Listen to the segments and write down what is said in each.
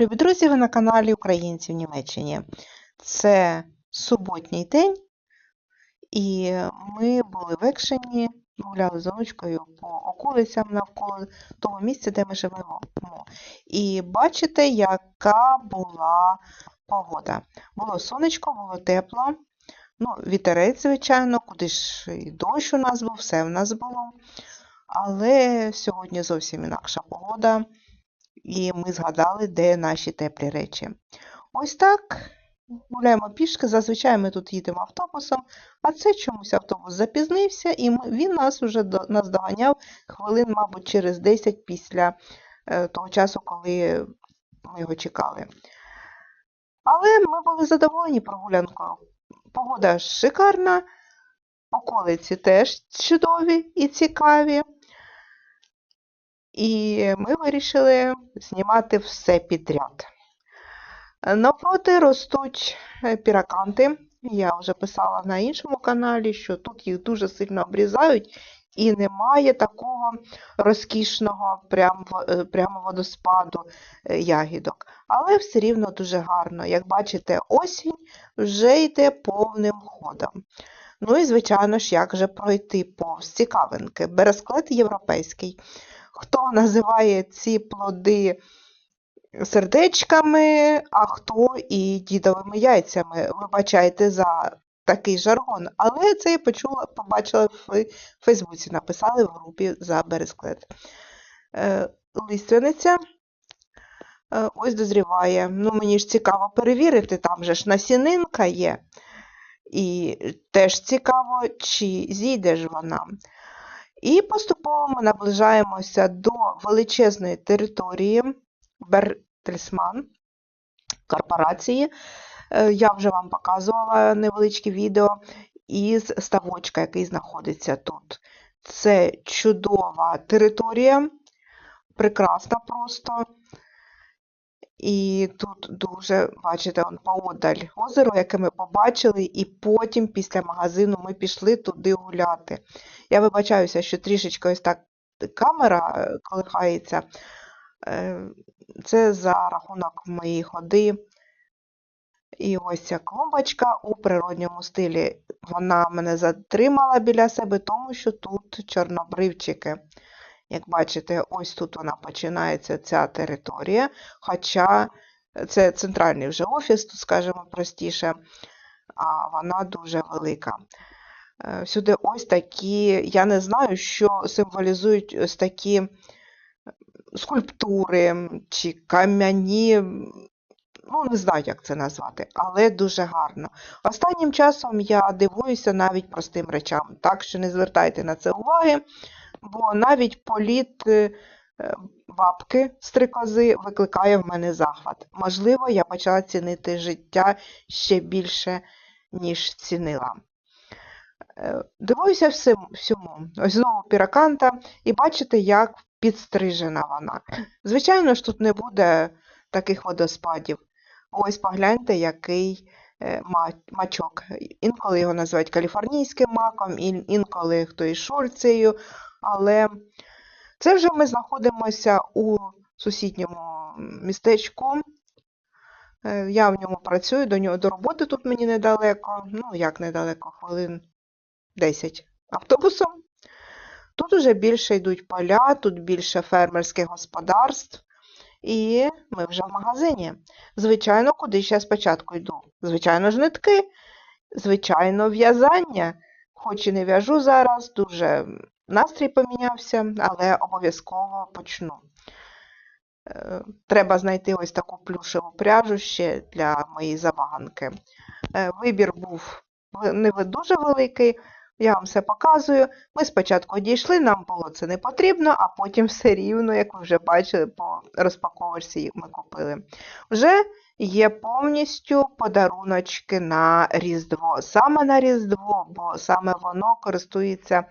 Любі друзі! Ви на каналі Українці в Німеччині. Це суботній день, і ми були в Екшені, гуляли з онучкою по околицям навколо того місця, де ми живемо. І бачите, яка була погода. Було сонечко, було тепло. Ну, вітерець, звичайно, куди ж і дощ у нас був, все в нас було. Але сьогодні зовсім інакша погода. І ми згадали, де наші теплі речі. Ось так. Гуляємо пішки, зазвичай ми тут їдемо автобусом, а це чомусь автобус запізнився, і він нас до, наздоганяв хвилин, мабуть, через 10 після е, того часу, коли ми його чекали. Але ми були задоволені прогулянкою. Погода шикарна, околиці теж чудові і цікаві. І ми вирішили знімати все підряд. Навпроти ростуть е, піраканти. Я вже писала на іншому каналі, що тут їх дуже сильно обрізають, і немає такого розкішного прям, е, прямо водоспаду е, ягідок. Але все рівно дуже гарно. Як бачите, осінь вже йде повним ходом. Ну і, звичайно ж, як же пройти повз цікавинки. Бересклет європейський. Хто називає ці плоди сердечками, а хто і дідовими яйцями. Вибачайте за такий жаргон. Але це я почула, побачила в Фейсбуці, написали в групі за бересклет. Е, Лиственниця е, ось дозріває. Ну, мені ж цікаво перевірити, там же ж насінинка є. І теж цікаво, чи зійде ж вона. І поступово ми наближаємося до величезної території Бертельсман корпорації. Е, Я вже вам показувала невеличке відео із ставочка, який знаходиться тут. Це чудова територія, прекрасна просто. І тут дуже, бачите, он поодаль озеро, яке ми побачили, і потім після магазину ми пішли туди гуляти. Я вибачаюся, що трішечки ось так камера е, колихається. Е, Це за рахунок моєї ходи. І ось ця клумбочка у природньому стилі. Вона мене затримала біля себе, тому що тут чорнобривчики. Як бачите, ось тут вона починається ця територія, хоча це центральний вже офіс, тут, скажімо простіше, а вона дуже велика. Е, Сюди ось такі, я не знаю, що символізують ось такі скульптури чи кам'яні, ну, не знаю, як це назвати, але дуже гарно. Останнім часом я дивуюся навіть простим речам, так що не звертайте на це уваги бо навіть політ е, бабки стрикози викликає в мене захват. Можливо, я почала цінити життя ще більше, ніж цінила. Е, Дивуюся всьому. Ось знову піраканта, і бачите, як підстрижена вона. Звичайно ж, тут не буде таких водоспадів. Ось погляньте, який е, мачок. Інколи його називають каліфорнійським маком, інколи хто із шурцею, але це вже ми знаходимося у сусідньому містечку. Е, я в ньому працюю, до нього до роботи тут мені недалеко, ну як недалеко, хвилин 10 автобусом. Тут вже більше йдуть поля, тут більше фермерських господарств. І ми вже в магазині. Звичайно, куди ще спочатку йду? Звичайно ж, нитки, звичайно, в'язання. Хоч і не в'яжу зараз, дуже настрій помінявся, але обов'язково почну. Е, треба знайти ось таку плюшеву пряжу ще для моєї забаганки. Е, вибір був не дуже великий, я вам все показую. Ми спочатку дійшли, нам було це не потрібно, а потім все рівно, як ви вже бачили, по розпаковочці ми купили. Вже є повністю подаруночки на Різдво. Саме на Різдво, бо саме воно користується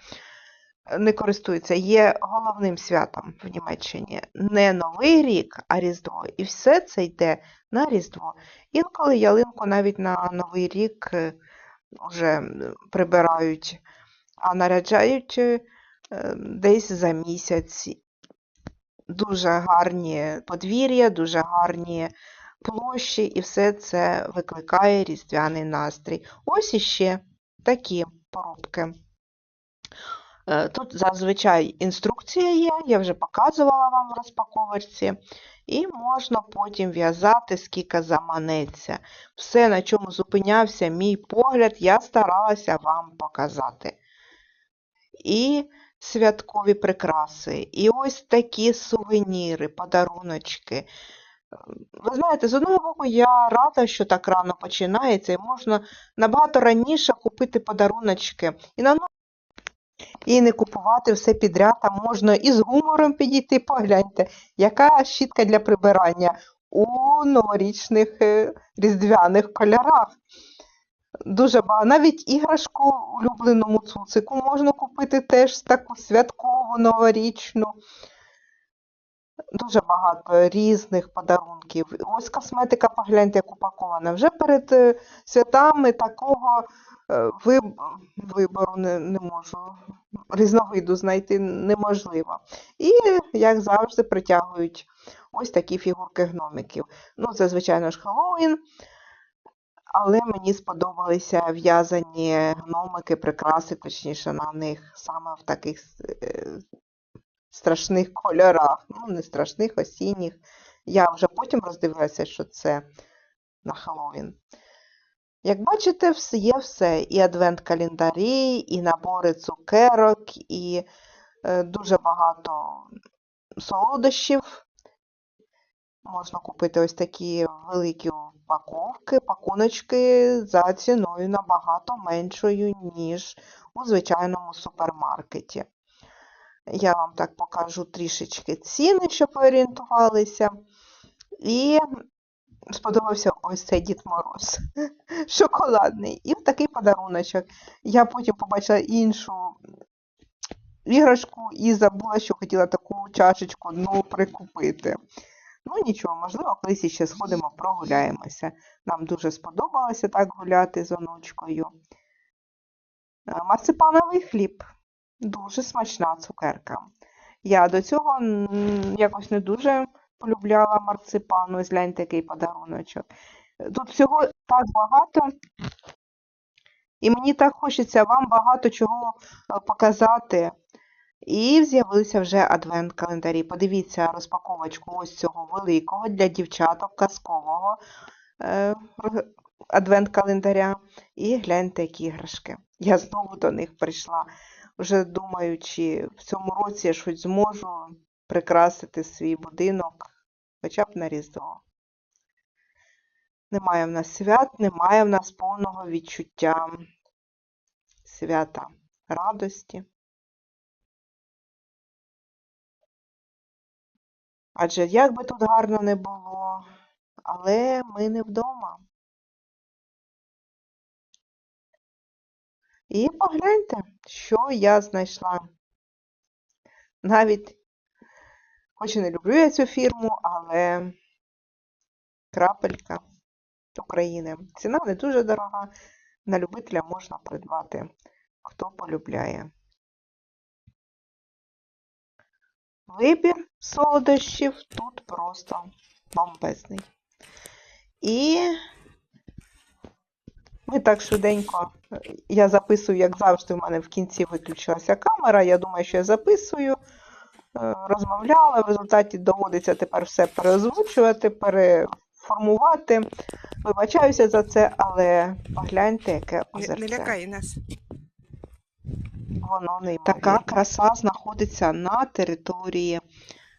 не користується, є головним святом в Німеччині. Не Новий рік, а Різдво. І все це йде на Різдво. Інколи ялинку навіть на Новий рік вже прибирають, а наряджають е, десь за місяць. дуже гарні подвір'я, дуже гарні площі, і все це викликає різдвяний настрій. Ось іще такі поробки. Е, Тут зазвичай інструкція є, я вже показувала вам в розпаковочці, і можна потім в'язати, скільки заманеться. Все, на чому зупинявся мій погляд, я старалася вам показати. І святкові прикраси, і ось такі сувеніри, подаруночки. Ви знаєте, з одного боку, я рада, що так рано починається, і можна набагато раніше купити подаруночки. І на і не купувати все підряд, а можна і з гумором підійти, погляньте, яка щітка для прибирання у новорічних е, різдвяних кольорах. Дуже багато. Навіть іграшку улюбленому цуцику можна купити теж таку святкову, новорічну. Дуже багато різних подарунків. Ось косметика, погляньте, як упакована. Вже перед е, святами такого е, виб- вибору не, не можу, різновиду знайти неможливо. І, як завжди, притягують ось такі фігурки гномиків. Ну, це, звичайно ж, Хеллоуін, але мені сподобалися в'язані гномики, прикраси, точніше, на них саме в таких е, страшних кольорах. Ну, не страшних, осінніх. Я вже потім роздивилася, що це на Хеллоуін. Як бачите, є все. І адвент-календарі, і набори цукерок, і е, дуже багато солодощів. Можна купити ось такі великі упаковки, пакуночки за ціною набагато меншою, ніж у звичайному супермаркеті. Я вам так покажу трішечки ціни, щоб ви орієнтувалися. І сподобався ось цей Дід Мороз. Шоколадний. І такий подаруночок. Я потім побачила іншу іграшку і забула, що хотіла таку чашечку одну прикупити. Ну нічого, можливо, колись іще сходимо, прогуляємося. Нам дуже сподобалося так гуляти з онучкою. Е, Марципановий хліб. Дуже смачна цукерка. Я до цього якось не дуже полюбляла марципан. Ось гляньте, який подаруночок. Тут всього так багато, і мені так хочеться вам багато чого е, показати. І з'явилися вже адвент-календарі. Подивіться розпаковочку ось цього великого для дівчаток казкового е, адвент-календаря. І гляньте, які іграшки. Я знову до них прийшла, вже думаючи, в цьому році я хоч зможу прикрасити свій будинок, хоча б на Різдво. Немає в нас свят, немає в нас повного відчуття свята радості. Адже як би тут гарно не було, але ми не вдома. І погляньте, що я знайшла. Навіть, хоч і не люблю я цю фірму, але крапелька України. Ціна не дуже дорога, на любителя можна придбати, хто полюбляє. Вибір солодощів тут просто бомбезний. І ми так швиденько, я записую, як завжди, в мене в кінці виключилася камера. Я думаю, що я записую, е, розмовляла, в результаті доводиться тепер все переозвучувати, переформувати. Вибачаюся за це, але погляньте, яке Не, не озерце. лякай нас. Воно неймовірне. Така краса знаходиться на території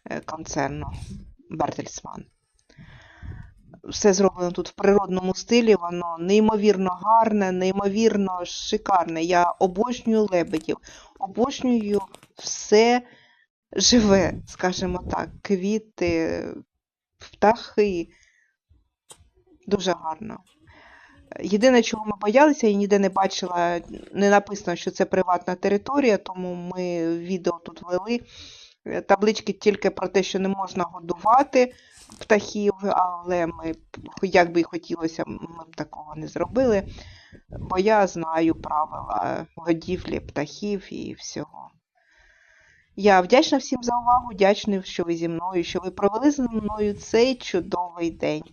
е, концерну Бертельсман. Все зроблено тут в природному стилі, воно неймовірно гарне, неймовірно шикарне. Я обожнюю лебедів, обожнюю все живе, скажімо так, квіти, птахи. Дуже гарно. Єдине, чого ми боялися, я ніде не бачила, не написано, що це приватна територія, тому ми відео тут вели. Таблички тільки про те, що не можна годувати птахів, але ми, як би і хотілося, ми б такого не зробили, бо я знаю правила годівлі птахів і всього. Я вдячна всім за увагу, вдячна, що ви зі мною, що ви провели зі мною цей чудовий день.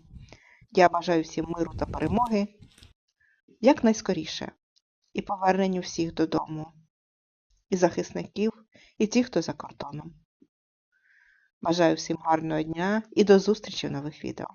Я бажаю всім миру та перемоги якнайскоріше і поверненню всіх додому, і захисників, і тих, хто за кордоном. Бажаю всім гарного дня і до зустрічі в нових відео.